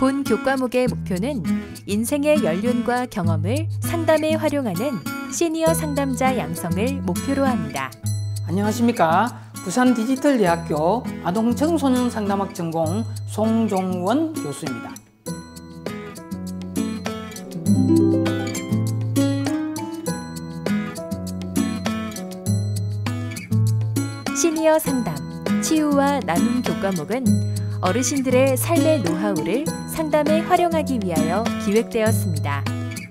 본 교과목의 목표는 인생의 연륜과 경험을 상담에 활용하는 시니어 상담자 양성을 목표로 합니다. 안녕하십니까. 부산 디지털대학교 아동 청소년 상담학 전공 송종원 교수입니다. 시니어 상담, 치유와 나눔 교과목은 어르신들의 삶의 노하우를 상담에 활용하기 위하여 기획되었습니다.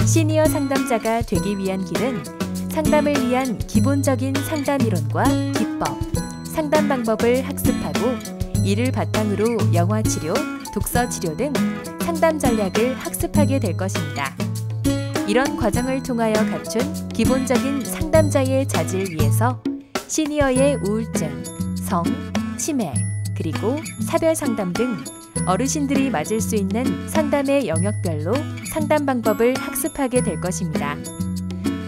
시니어 상담자가 되기 위한 길은 상담을 위한 기본적인 상담 이론과 기법, 상담 방법을 학습하고 이를 바탕으로 영화 치료, 독서 치료 등 상담 전략을 학습하게 될 것입니다. 이런 과정을 통하여 갖춘 기본적인 상담자의 자질 위해서 시니어의 우울증, 성, 치매, 그리고 사별 상담 등 어르신들이 맞을 수 있는 상담의 영역별로 상담 방법을 학습하게 될 것입니다.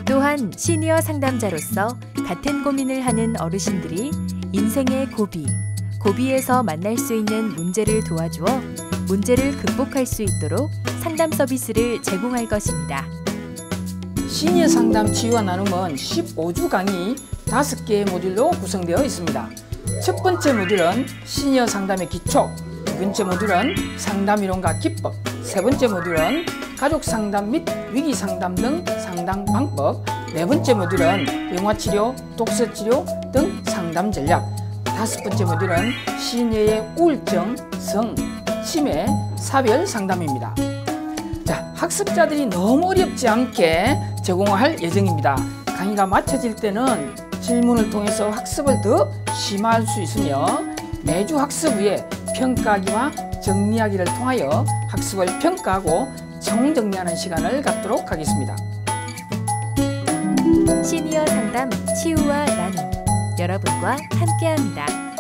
또한 시니어 상담자로서 같은 고민을 하는 어르신들이 인생의 고비, 고비에서 만날 수 있는 문제를 도와주어 문제를 극복할 수 있도록 상담 서비스를 제공할 것입니다. 시니어 상담 치유와 나눔은 15주 강의 5개의 모듈로 구성되어 있습니다. 첫 번째 모듈은 시니어 상담의 기초, 두 번째 모듈은 상담 이론과 기법, 세 번째 모듈은 가족 상담 및 위기 상담 등 상담 방법, 네 번째 모듈은 영화 치료, 독서 치료 등 상담 전략, 다섯 번째 모듈은 시니어의 우울증, 성, 치매, 사별 상담입니다. 자, 학습자들이 너무 어렵지 않게 제공할 예정입니다. 강의가 마쳐질 때는 질문을 통해서 학습을 더 심화할 수 있으며 매주 학습 후에 평가하기와 정리하기를 통하여 학습을 평가하고 총정리하는 시간을 갖도록 하겠습니다. 시니어 상담 치유와 나눔 여러분과 함께합니다.